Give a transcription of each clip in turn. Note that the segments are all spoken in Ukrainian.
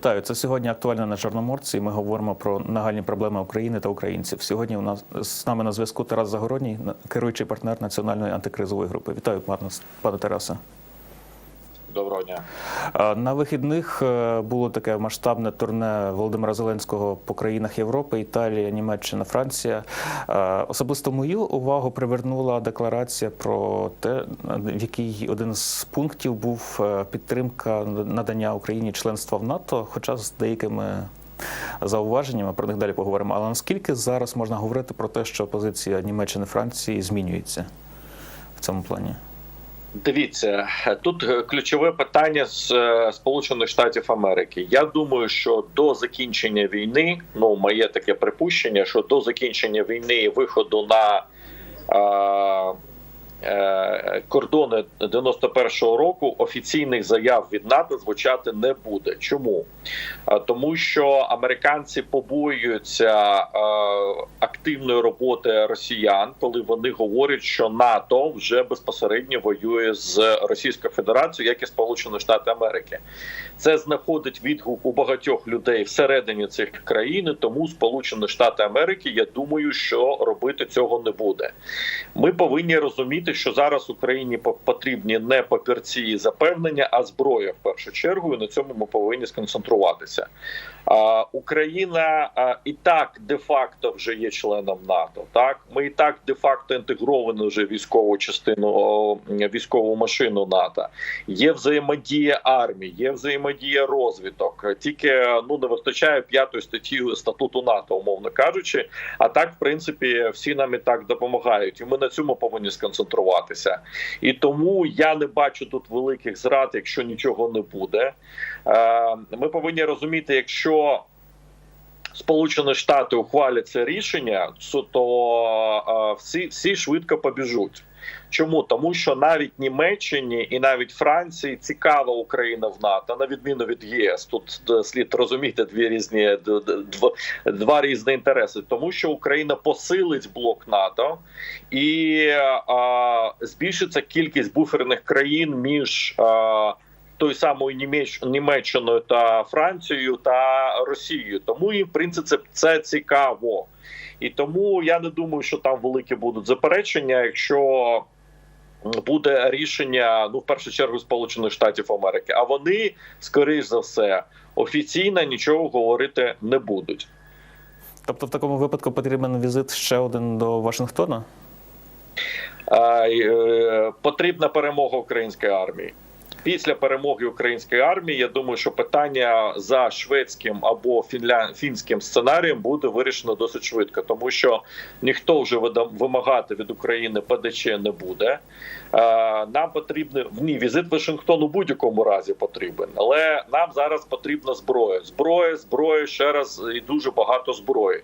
Вітаю, це сьогодні актуально на Чорноморці. і Ми говоримо про нагальні проблеми України та українців. Сьогодні у нас з нами на зв'язку Тарас Загородній, керуючий партнер національної антикризової групи. Вітаю, пане, пане Тарасе. Доброго дня. На вихідних е, було таке масштабне турне Володимира Зеленського по країнах Європи, Італія, Німеччина, Франція. Особисто мою увагу привернула декларація про те, в якій один з пунктів був е, підтримка надання Україні членства в НАТО, хоча з деякими. Зауваженнями про них далі поговоримо. Але наскільки зараз можна говорити про те, що позиція Німеччини Франції змінюється в цьому плані? Дивіться, тут ключове питання з е, Сполучених Штатів Америки. Я думаю, що до закінчення війни, ну моє таке припущення, що до закінчення війни і виходу на е, кордони 91-го року офіційних заяв від НАТО звучати не буде. Чому? Тому що американці побоюються е, активної роботи росіян, коли вони говорять, що НАТО вже безпосередньо воює з Російською Федерацією, як і Сполучені Штати Америки. Це знаходить відгук у багатьох людей всередині цих країн. Тому Сполучені Штати Америки, я думаю, що робити цього не буде. Ми повинні розуміти, що зараз Україні по- потрібні не папірці і запевнення, а зброя в першу чергу. І на цьому ми повинні сконцентруватися. Україна і так де-факто вже є членом НАТО. Так, ми і так де-факто інтегровані вже військову частину військову машину НАТО. Є взаємодія армії, є взаємодія розвиток. Тільки ну не вистачає п'ятої статті статуту НАТО, умовно кажучи. А так, в принципі, всі нам і так допомагають, і ми на цьому повинні сконцентруватися. І тому я не бачу тут великих зрад, якщо нічого не буде. Е, Ми повинні розуміти, якщо Сполучені Штати ухвалять це рішення, то- е, всі, всі швидко побіжуть. Чому тому, що навіть Німеччині і навіть Франції цікава Україна в НАТО, на відміну від ЄС. Тут е, слід розуміти дві різні д- д- два різні інтереси, тому що Україна посилить блок НАТО і е, збільшиться кількість буферних країн між. е, тою самою Німеч- Німеччиною та Францією та Росією. Тому їм в принципі це, цікаво. І тому я не думаю, що там великі будуть заперечення, якщо буде рішення ну в першу чергу Сполучених Штатів Америки. А вони, скоріш за все, офіційно нічого говорити не будуть. Тобто, в такому випадку потрібен візит ще один до Вашингтона? А, е, Потрібна перемога української армії. Після перемоги української армії, я думаю, що питання за шведським або фінля... фінським сценарієм буде вирішено досить швидко, тому що ніхто вже вимагати від України ПДЧ не буде. Е, Нам потрібно ні, візит в у будь-якому разі потрібен, але нам зараз потрібна зброя. Зброя, зброя ще раз і дуже багато зброї.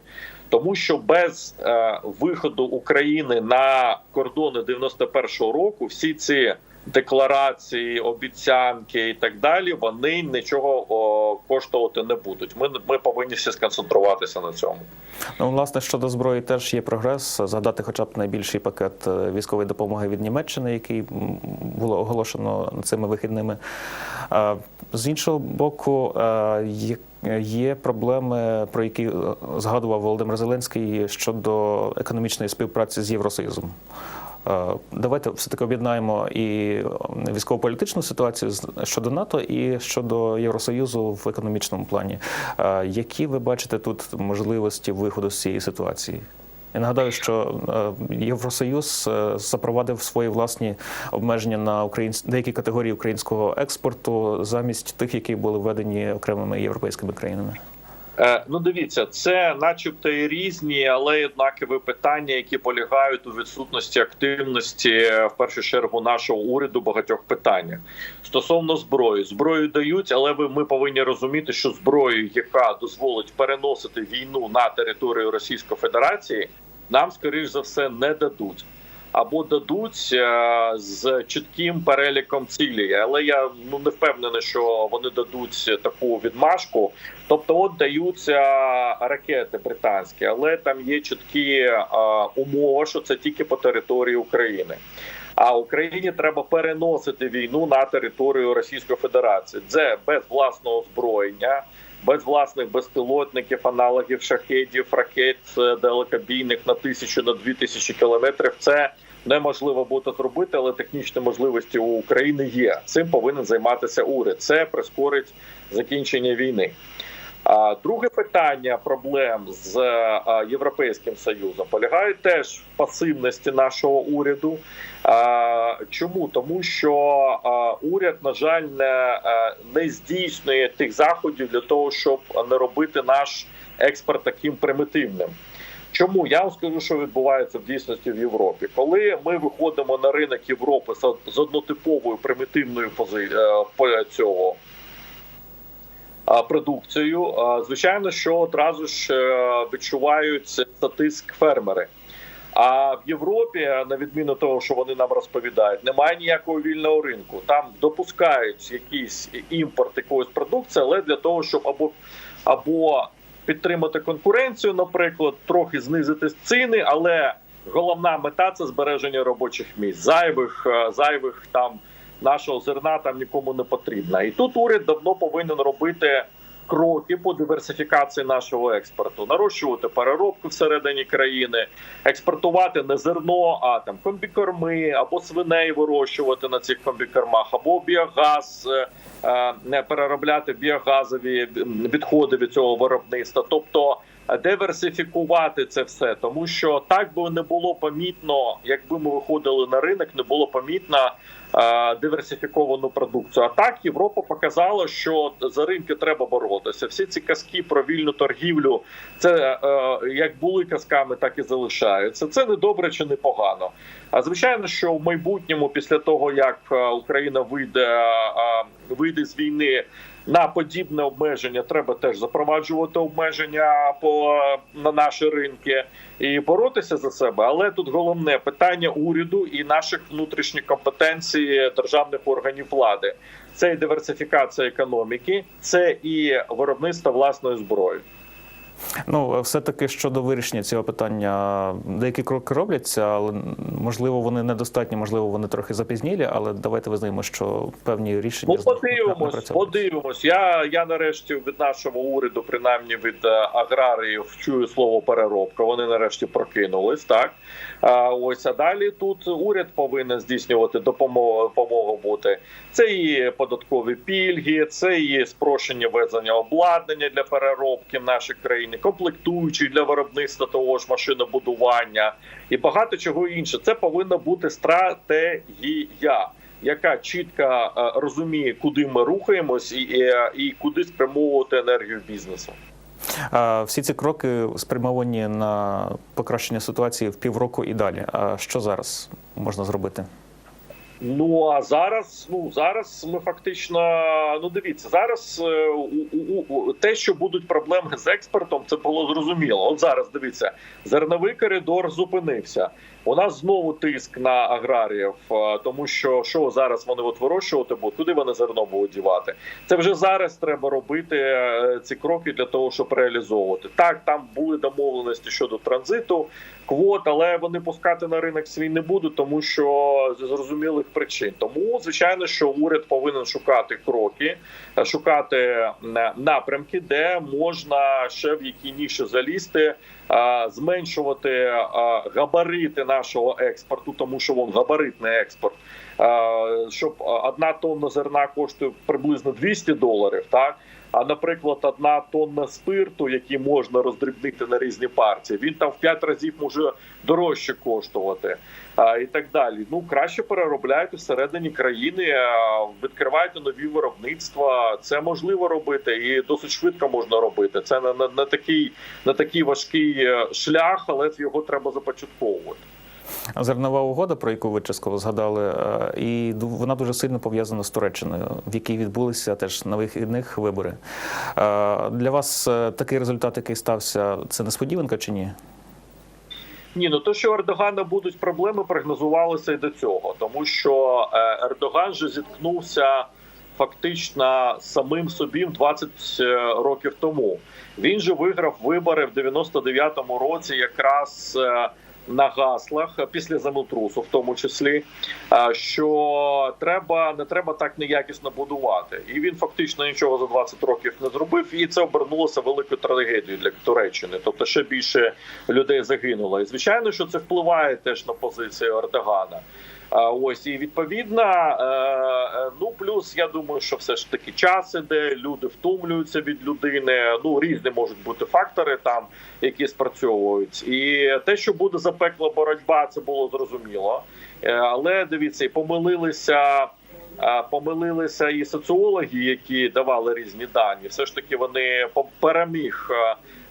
Тому що без е, виходу України на кордони 91-го року всі ці декларації, обіцянки і так далі, вони нічого о, коштувати не будуть. Ми, ми повинні всі сконцентруватися на цьому. Ну, власне, щодо зброї теж є прогрес. Згадати хоча б найбільший пакет е, військової допомоги від Німеччини, який було оголошено цими вихідними. З іншого боку, е, є. Проблеми, про які е, згадував Володимир Зеленський щодо економічної співпраці з Євросоюзом. Е, Давайте все таки об'єднаємо і військово-політичну ситуацію щодо НАТО і щодо Євросоюзу в економічному плані. Які ви бачите тут можливості виходу з цієї ситуації? Я нагадаю, що е, Євросоюз е, запровадив свої власні обмеження на українсь... деякі категорії українського експорту замість тих, які були введені окремими європейськими країнами. Е, ну, дивіться, це, начебто, і різні, але однакові питання, які полягають у відсутності активності в першу чергу нашого уряду багатьох питаннях стосовно зброї. Зброю дають, але ви ми повинні розуміти, що зброю, яка дозволить переносити війну на територію Російської Федерації, нам скоріш за все не дадуть. Або дадуть е, з чітким переліком цілей, але я ну не впевнений, що вони дадуть таку відмашку. Тобто, от даються ракети британські, але там є чіткі е, умови, що це тільки по території України. А Україні треба переносити війну на територію Російської Федерації. Це без власного озброєння, без власних безпілотників, аналогів шахедів, ракет е, далекобійних на тисячу на дві тисячі кілометрів. Це неможливо буде зробити, але технічні можливості у України є. Цим повинен займатися уряд. Це прискорить закінчення війни. Друге питання проблем з е, Європейським Союзом полягає теж в пасивності нашого уряду. Чому? Тому що уряд, на жаль, не, е, не здійснює тих заходів для того, щоб не робити наш експорт таким примітивним. Чому я вам скажу, що відбувається в дійсності в Європі? Коли ми виходимо на ринок Європи з- однотиповою примітивною позицією цього продукцією, звичайно, що одразу ж е, відчувають статиск фермери. А в Європі, на відміну того, що вони нам розповідають, немає ніякого вільного ринку. Там допускають якийсь імпорт якоїсь продукції, але для того, щоб або або підтримати конкуренцію, наприклад, трохи знизити ціни, але головна мета це збереження робочих місць. Зайвих е, зайвих там нашого зерна там нікому не потрібно. І тут уряд давно повинен робити кроки по диверсифікації нашого експорту, нарощувати переробку всередині країни, експортувати не зерно, а там комбікорми або свиней вирощувати на цих комбікормах, або біогаз. е, е, Не переробляти біогазові відходи від цього виробництва, тобто е, диверсифікувати це все, тому що так би не було помітно, якби ми виходили на ринок, не було помітно диверсифіковану продукцію. А так Європа показала, що за ринки треба боротися. Всі ці казки про вільну торгівлю, це е, як були казками, так і залишаються. Це не добре чи не погано. А звичайно, що в майбутньому, після того як е, Україна вийде, е, вийде з війни. На подібне обмеження треба теж запроваджувати обмеження по на наші ринки і боротися за себе. Але тут головне питання уряду і наших внутрішніх компетенцій державних органів влади. Це і диверсифікація економіки, це і виробництво власної зброї. Ну, все-таки щодо вирішення цього питання, деякі кроки робляться, але можливо вони недостатні, можливо, вони трохи запізнілі, але давайте визнаємо, що певні рішення Ну, подивимось, подивимось. Я, я нарешті від нашого уряду, принаймні від е, аграріїв, чую слово переробка. Вони нарешті прокинулись. Так а, ось а далі тут уряд повинен здійснювати допомогу, допомогу бути. Це і податкові пільги, це і спрощення везення обладнання для переробки в нашій країні, комплектуючі для виробництва того ж машинобудування і багато чого інше. Це повинна бути стратегія яка чітко е, розуміє, куди ми рухаємось, і, і, і куди спрямовувати енергію бізнесу. Всі ці кроки спрямовані на покращення ситуації в півроку і далі. А що зараз можна зробити? Ну а зараз, ну зараз ми фактично ну дивіться, зараз е, у, у, у те, що будуть проблеми з експортом, це було зрозуміло. От зараз дивіться, зерновий коридор зупинився. У нас знову тиск на аграріїв, е, тому що що зараз вони от вирощувати будуть, куди вони зерно будуть дівати. Це вже зараз треба робити е, ці кроки для того, щоб реалізовувати. Так, там були домовленості щодо транзиту, квот, але вони пускати на ринок свій не будуть, тому що з зрозумілих причин. Тому звичайно, що уряд повинен шукати кроки, е, шукати напрямки, де можна ще в які ніші залізти. Зменшувати габарити нашого експорту, тому що вон габаритний експорт, щоб одна тонна зерна коштує приблизно 200 доларів, так а наприклад, одна тонна спирту, який можна роздрібнити на різні партії, він там в 5 разів може дорожче коштувати. І так далі. Ну краще переробляйте всередині країни, відкривайте нові виробництва. Це можливо робити, і досить швидко можна робити. Це не, не, не такий не такий важкий е, шлях, але його треба започатковувати. Зернова угода, про яку ви частково згадали, е, і вона дуже сильно пов'язана з Туреччиною, в якій відбулися теж на вихідних вибори. Е, Для вас е, такий результат, який стався, це несподіванка чи ні? Ні, ну то, що у Ердогана будуть проблеми, прогнозувалося і до цього, тому що Ердоган же зіткнувся фактично самим собі 20 років тому. Він же виграв вибори в 99-му році, якраз на гаслах е, після землетрусу, в тому числі, е, що треба не треба так неякісно будувати, і він фактично нічого за 20 років не зробив, і це обернулося великою трагедією для Туреччини. Тобто, ще більше людей загинуло. І звичайно, що це впливає теж на позицію Ердогана. Ось і відповідно, е, е, ну плюс я думаю, що все ж таки час іде, люди втомлюються від людини. Ну різні можуть бути фактори там, які спрацьовують, і те, що буде запекла боротьба, це було зрозуміло. Е, Але дивіться, і помилилися. Помилилися і соціологи, які давали різні дані. Все ж таки вони переміг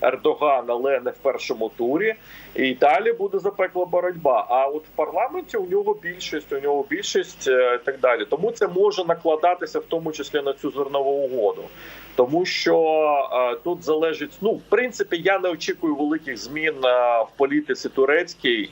Ердоган, але не в першому турі. І далі буде запекла боротьба. А от в парламенті у нього більшість, у нього більшість е, і так далі. Тому це може накладатися в тому числі на цю зернову угоду. Тому що е, тут залежить. Ну, в принципі, я не очікую великих змін е, в політиці турецькій.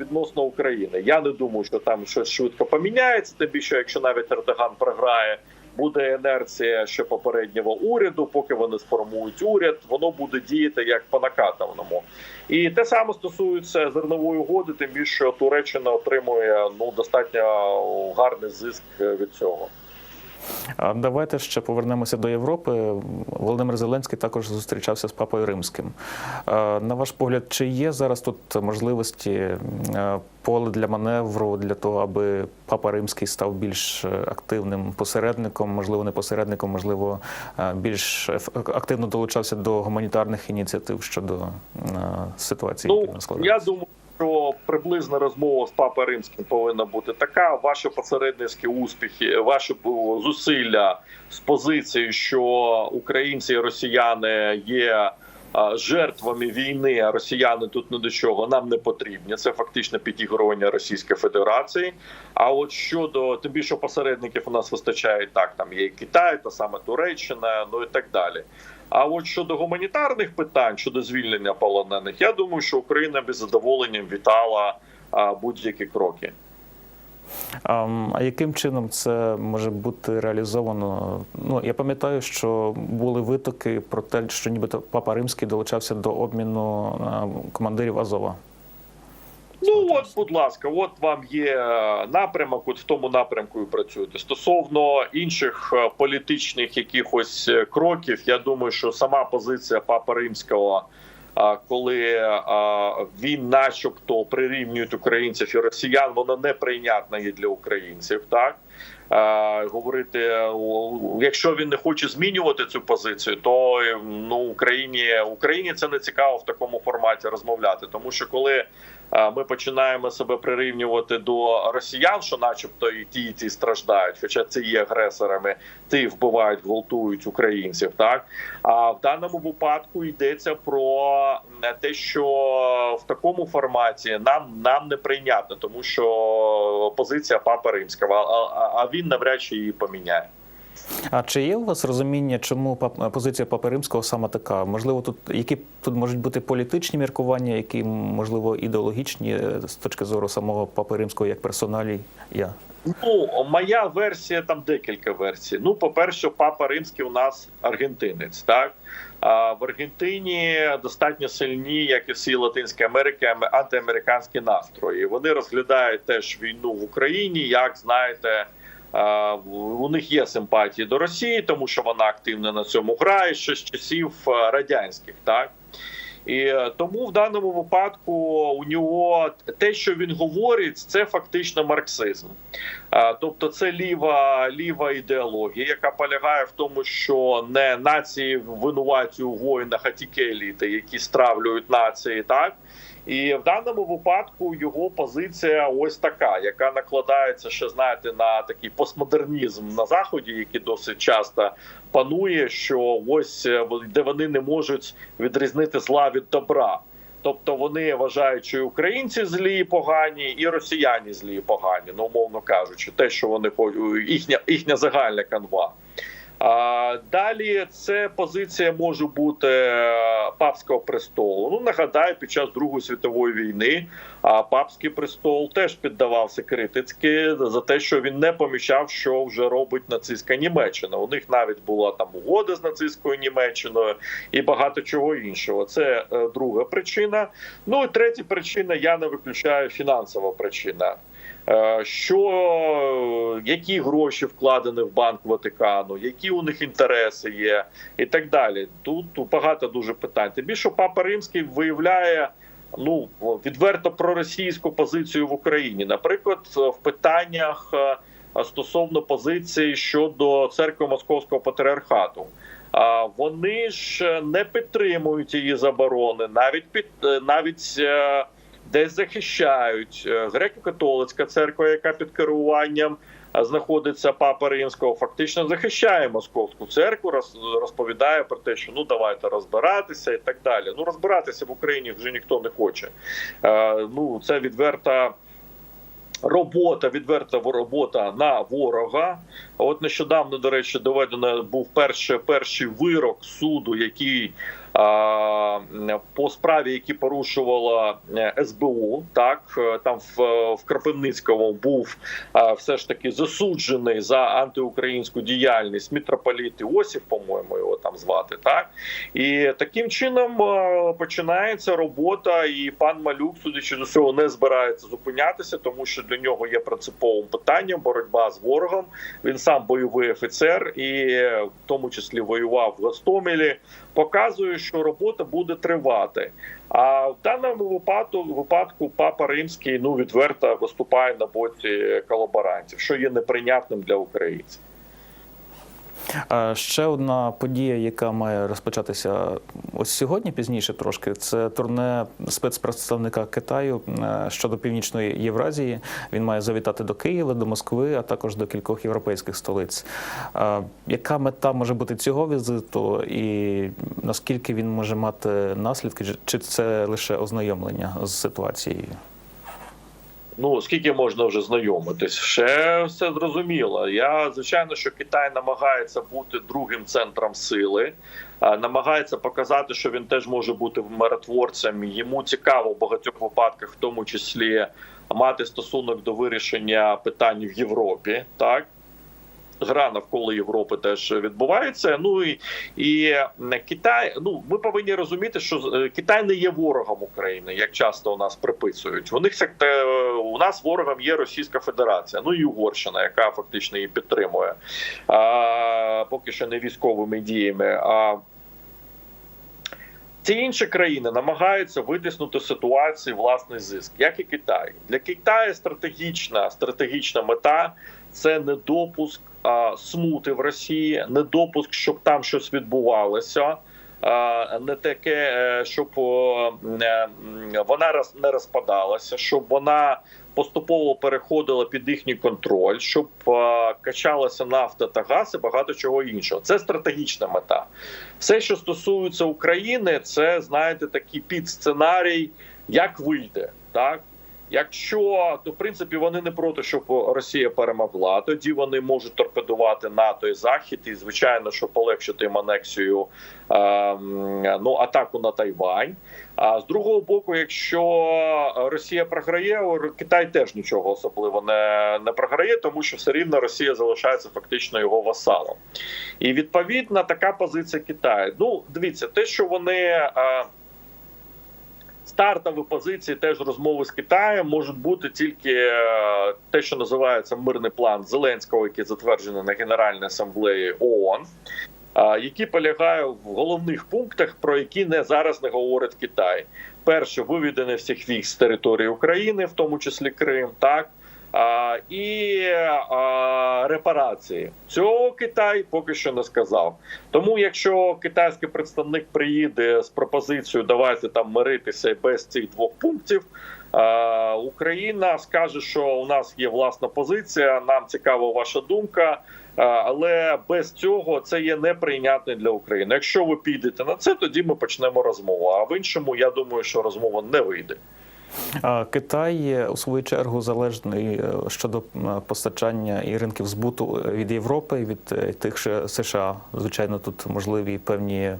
Відносно України, я не думаю, що там щось швидко поміняється. Тим більше, якщо навіть Ердоган програє, буде інерція ще попереднього уряду. Поки вони сформують уряд, воно буде діяти як по накатаному. І те саме стосується зернової угоди, тим більше Туреччина отримує ну достатньо гарний зиск е, від цього. А Давайте ще повернемося до Європи. Володимир Зеленський також зустрічався з папою римським. На ваш погляд, чи є зараз тут можливості е, поле для маневру для того, аби папа римський став більш е, активним посередником, можливо, не посередником, можливо, е, більш активно долучався до гуманітарних ініціатив щодо ситуації, Ну яка я думаю, що приблизна розмова з папою римським повинна бути така. Ваші посередницькі успіхи, ваші зусилля з позиції, що українці і росіяни є. Жертвами війни, а росіяни тут не до чого нам не потрібні. Це фактично підігрування Російської Федерації. А от щодо тим більше посередників у нас вистачає так. Там є і Китай, та саме Туреччина, ну і так далі. А от щодо гуманітарних питань, щодо звільнення полонених, я думаю, що Україна без задоволенням вітала будь-які кроки. А, яким чином це може бути реалізовано? Ну я пам'ятаю, що були витоки про те, що нібито папа римський долучався до обміну командирів Азова. Ну от, будь ласка, от вам є е, напрямок, от в тому напрямку і працюєте. Стосовно інших е, політичних якихось е, кроків, я думаю, що сама позиція Папи Римського, коли він, начебто, прирівнюють українців і росіян, вона неприйнятна є для українців, так. Говорити, якщо він не хоче змінювати цю позицію, то е, ну Україні Україні це не цікаво в такому форматі розмовляти, тому що коли ми починаємо себе прирівнювати до росіян, що, начебто, і ті, і ті страждають, хоча це є агресорами, ті вбивають, гвалтують українців. Так а в даному випадку йдеться про те, що в такому форматі нам нам не прийнятно, тому що позиція папи римського, а, а він навряд чи її поміняє. А чи є у вас розуміння, чому позиція папи римського саме така? Можливо, тут які тут можуть бути політичні міркування, які можливо ідеологічні е, з точки зору самого папи римського як персоналі? Я Ну, моя версія там декілька версій. Ну, по-перше, папа римський у нас аргентинець, так. А в Аргентині достатньо сильні, як і всі Латинські Америки, аме- антиамериканські настрої. Вони розглядають теж війну в Україні, як знаєте. У них є симпатії до Росії, тому що вона активно на цьому грає ще з часів радянських, так і е, тому в даному випадку у нього те, що він говорить, це фактично марксизм. Е, Тобто, це ліва ліва ідеологія, яка полягає в тому, що не нації винуваті у воїнах, а тільки еліти, які стравлюють нації, так. І в даному випадку його позиція ось така, яка накладається ще знаєте на такий постмодернізм на заході, який досить часто панує. Що ось е, де вони не можуть відрізнити зла від добра. Тобто вони вважають, що і українці злі і погані, і росіяни злі і погані, ну умовно кажучи, те, що вони їхня їхня загальна канва. Далі це позиція може бути е, папського престолу. Ну нагадаю, під час Другої світової війни папський престол теж піддавався критицьки за те, що він не помічав, що вже робить нацистська Німеччина. У них навіть була там угода з нацистською Німеччиною і багато чого іншого. Це е, друга причина. Ну і третя причина, я не виключаю фінансова причина. Е, Що які гроші вкладені в банк Ватикану, які у них інтереси є, і так далі. Тут, багато дуже питань. Тим більше Папа Римський виявляє ну відверто проросійську позицію в Україні, наприклад, в питаннях е, стосовно позиції щодо церкви Московського патріархату. Вони ж не підтримують її заборони, навіть під е, навіть десь захищають Е, греко-католицька церква, яка під керуванням знаходиться папа римського, фактично захищає московську церкву, розповідає про те, що ну давайте розбиратися і так далі. Ну розбиратися в Україні вже ніхто не хоче. Е, Ну це відверта. Робота, відверта робота на ворога. От нещодавно, до речі, доведено був перший, перший вирок суду, який по справі, які порушувала е, СБУ, так е, там в, в Кропивницькому був все ж таки засуджений за антиукраїнську діяльність митрополіт Іосиф, по-моєму, його там звати. Так і таким чином е, починається робота, і пан Малюк, судячи з усього, не збирається зупинятися, тому що для нього є принциповим питанням боротьба з ворогом. Він сам бойовий офіцер, і е, в тому числі воював в Гостомелі. Показує, що робота буде тривати. А в даному випадку випадку папа римський ну відверто виступає на боці колаборантів, що є неприйнятним для українців. Ще одна подія, яка має розпочатися ось сьогодні, пізніше трошки, це турне спецпредставника Китаю е, щодо північної Євразії. Він має завітати до Києва, до Москви, а також до кількох європейських столиць. Яка мета може бути цього візиту, і наскільки він може мати наслідки, чи це лише ознайомлення з ситуацією? Ну скільки можна вже знайомитись, ще все зрозуміло. Я звичайно, що Китай намагається бути другим центром сили, намагається показати, що він теж може бути миротворцем. Йому цікаво в багатьох випадках, в тому числі мати стосунок до вирішення питань в Європі, так. Гра навколо Європи теж відбувається. Ну і, і Китай. Ну ми повинні розуміти, що е, Китай не є ворогом України, як часто у нас приписують. У них е, у нас ворогом є Російська Федерація, ну і Угорщина, яка фактично її підтримує, а, поки що не військовими діями. А ці інші країни намагаються витиснути ситуацію власний зиск, як і Китай. Для Китаю стратегічна стратегічна мета це недопуск смути в Росії, недопуск, щоб там щось відбувалося. Не таке, е, щоб е, вона не розпадалася, щоб вона поступово переходила під їхній контроль, щоб качалася нафта та газ і багато чого іншого. Це стратегічна мета. Все, що стосується України, це знаєте такий підсценарій, як вийде, так. Якщо то в принципі вони не проти, щоб Росія перемогла, тоді вони можуть торпедувати НАТО і Захід, і звичайно, що полегшити їм анексію е, ну атаку на Тайвань. А з другого боку, якщо Росія програє, Китай теж нічого особливо не, не програє, тому що все рівно Росія залишається фактично його васалом. І відповідна така позиція Китаю. Ну, дивіться, те, що вони. Стартові позиції теж розмови з Китаєм можуть бути тільки е, те, що називається мирний план Зеленського, який затверджений на Генеральній асамблеї ООН, Які полягає в головних пунктах, про які не зараз не говорить Китай. Перше, виведення всіх військ з території України, в тому числі Крим, так і репарації. Цього Китай поки що не сказав. Тому, якщо китайський представник приїде з пропозицією давайте там миритися без цих двох пунктів. Україна скаже, що у нас є власна позиція. Нам цікава ваша думка, але без цього це є неприйнятне для України. Якщо ви підете на це, тоді ми почнемо розмову. А в іншому я думаю, що розмова не вийде. Китай у свою чергу залежний е, щодо постачання і ринків збуту е, від Європи, від е, тих же США. Звичайно, тут можливі певні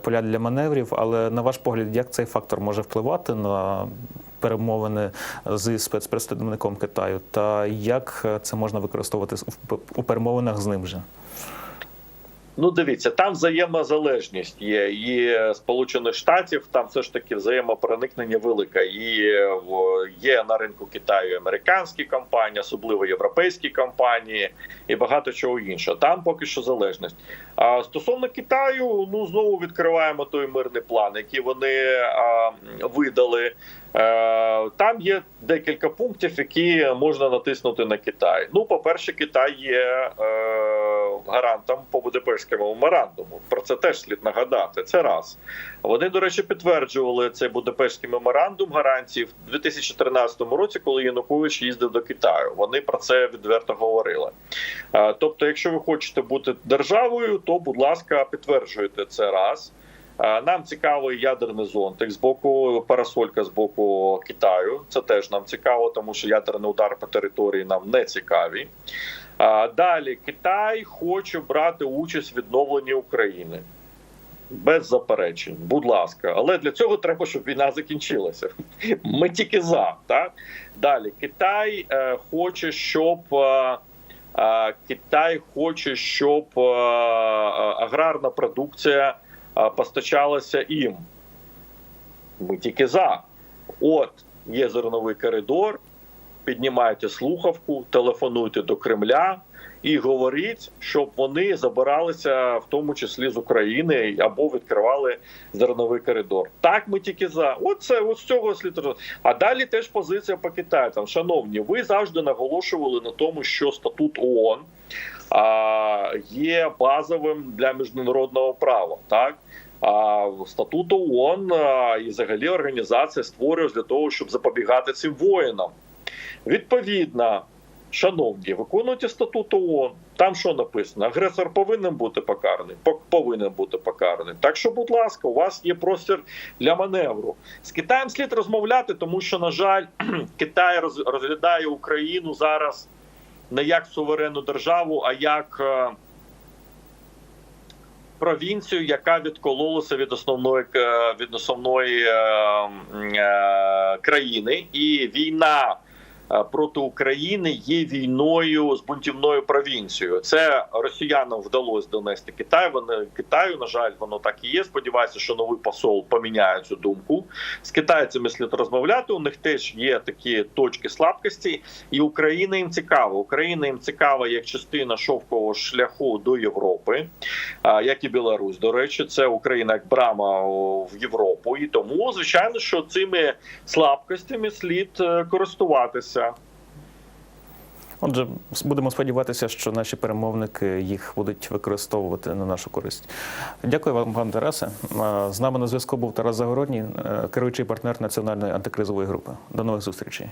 поля для маневрів. Але на ваш погляд, як цей фактор може впливати на перемовини зі спецпредставником Китаю, та як це можна використовувати у перемовинах з ним же? Ну, дивіться, там взаємозалежність є і Сполучених Штатів, там все ж таки взаємопроникнення велике. І е, є на ринку Китаю американські компанії, особливо європейські компанії, і багато чого іншого. Там поки що залежність. А стосовно Китаю, ну знову відкриваємо той мирний план, який вони а, видали. Е, Там є декілька пунктів, які можна натиснути на Китай. Ну, по-перше, Китай є е, гарантом по Будапештському меморандуму. Про це теж слід нагадати. Це раз. Вони, до речі, підтверджували цей Будапештський меморандум гарантій в 2013 році, коли Янукович їздив до Китаю. Вони про це відверто говорили. Тобто, якщо ви хочете бути державою, то будь ласка, підтверджуйте це раз. Нам цікавий ядерний зонтик з боку парасолька з боку Китаю. Це теж нам цікаво, тому що ядерний удар по території нам не цікаві. Далі Китай хоче брати участь в відновленні України. Без заперечень, будь ласка, але для цього треба, щоб війна закінчилася. Ми тільки за. Так? Далі Китай е, хоче, щоб е, е, Китай хоче, щоб е, аграрна продукція е, постачалася їм. Ми тільки за. От є зерновий коридор. Піднімайте слухавку, телефонуйте до Кремля і говоріть, щоб вони забиралися в тому числі з України або відкривали зерновий коридор. Так, ми тільки за. Оце з цього слід А далі теж позиція по Китаю. Там, шановні, ви завжди наголошували на тому, що статут ООН є базовим для міжнародного права. Так. А статут ООН і взагалі організація створюється для того, щоб запобігати цим воїнам. Відповідно, шановні, виконуйте статут ООН. Там що написано? Агресор повинен бути покараний, Пок- повинен бути покараний. Так що, будь ласка, у вас є простір для маневру. З Китаєм слід розмовляти, тому що, на жаль, Китай роз- розглядає Україну зараз не як суверенну державу, а як е, провінцію, яка відкололася від основної від основної е, м, е, країни, і війна. Е, Проти України є війною з бунтівною провінцією. Це росіянам вдалося донести Китай. Вони Китаю, на жаль, воно так і є. Сподіваюся, що новий посол поміняє цю думку. З китайцями слід розмовляти. У них теж є такі точки слабкості, і Україна їм цікава. Україна їм цікава як частина шовкового шляху до Європи, як і Білорусь. До речі, це Україна як брама в Європу. І тому, звичайно, що цими слабкостями слід е, користуватися. Отже, будемо сподіватися, що наші перемовники їх будуть використовувати на нашу користь. Дякую вам, пан Тарасе. З нами на зв'язку був Тарас Загородній, е, керуючий партнер національної антикризової групи. До нових зустрічей.